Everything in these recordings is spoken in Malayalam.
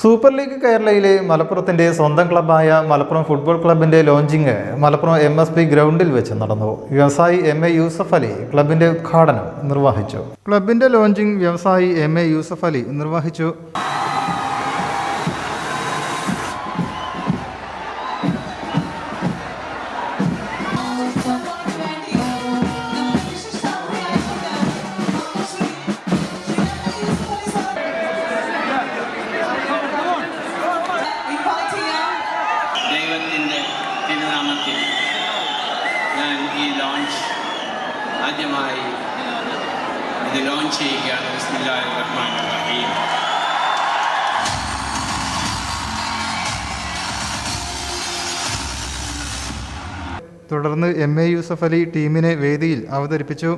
സൂപ്പർ ലീഗ് കേരളയിലെ മലപ്പുറത്തിന്റെ സ്വന്തം ക്ലബ്ബായ മലപ്പുറം ഫുട്ബോൾ ക്ലബിന്റെ launching Malappuram M S P ഗ്രൗണ്ടിൽ വെച്ച് നടന്നു. വ്യവസായി എം എ യൂസഫ് അലി ക്ലബിന്റെ ഉദ്ഘാടനം നിർവഹിച്ചു. ക്ലബിന്റെ ലോഞ്ചിങ് വ്യവസായി എം എ യൂസഫ് അലി നിർവഹിച്ചു. ആദ്യമായി ഇത് ലോഞ്ച് ചെയ്യുകയാണ് റഹ്മാനിർ റഹീം തുടർന്ന് എം എ യൂസഫ് അലി ടീമിനെ വേദിയിൽ അവതരിപ്പിച്ചു.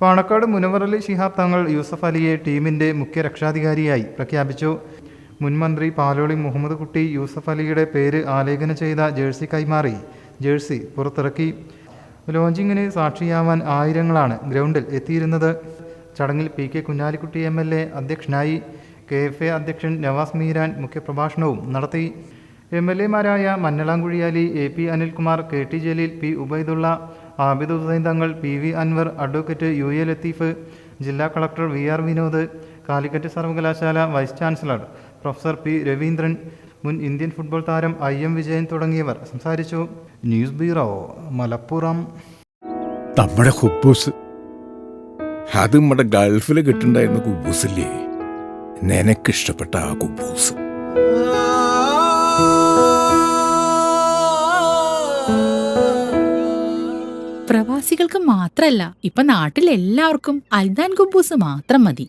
പാണക്കാട് മുനവറലി ശിഹാബ് തങ്ങൾ യൂസഫ് അലിയെ ടീമിന്റെ മുഖ്യ രക്ഷാധികാരിയായി പ്രഖ്യാപിച്ചു. മുൻമന്ത്രി പാലോളി മുഹമ്മദ് കുട്ടി യൂസഫ് അലിയുടെ പേര് ആലേഖനം ചെയ്ത ജേഴ്സി കൈമാറി. ജേഴ്സി പുറത്തിറക്കി. ലോഞ്ചിങ്ങിന് സാക്ഷിയാവാൻ ആയിരങ്ങളാണ് ഗ്രൗണ്ടിൽ എത്തിയിരുന്നത്. ചടങ്ങിൽ P K Kunhalikutty M L A അധ്യക്ഷനായി കെ എഫ് എ അധ്യക്ഷൻ നവാസ് മീരാൻ മുഖ്യപ്രഭാഷണവും നടത്തി. എം എൽ എമാരായ മന്നളാംകുഴിയാലി A P Anilkumar K T Jaleel P Ubaidulla Abid Hussain Thangal P V Anvar advocate U A Latheef ജില്ലാ collector V R Vinod Calicut സർവകലാശാല vice chancellor professor P Raveendran മുൻ ഇന്ത്യൻ ഫുട്ബോൾ താരം ഐ എം വിജയൻ തുടങ്ങിയവർ സംസാരിച്ചു. News bureau Malappuram. നമ്മുടെ ഹുബൂസ് അത് നമ്മുടെ ഗൾഫിൽ കിട്ടുണ്ടായിരുന്ന കുബൂസില്ലേ? നിനക്കിഷ്ടപ്പെട്ട ആ കുബൂസ്. പ്രവാസികൾക്ക് മാത്രല്ല ഇപ്പൊ നാട്ടിൽ എല്ലാവർക്കും അൽദാൻ കുബൂസ് മാത്രം മതി.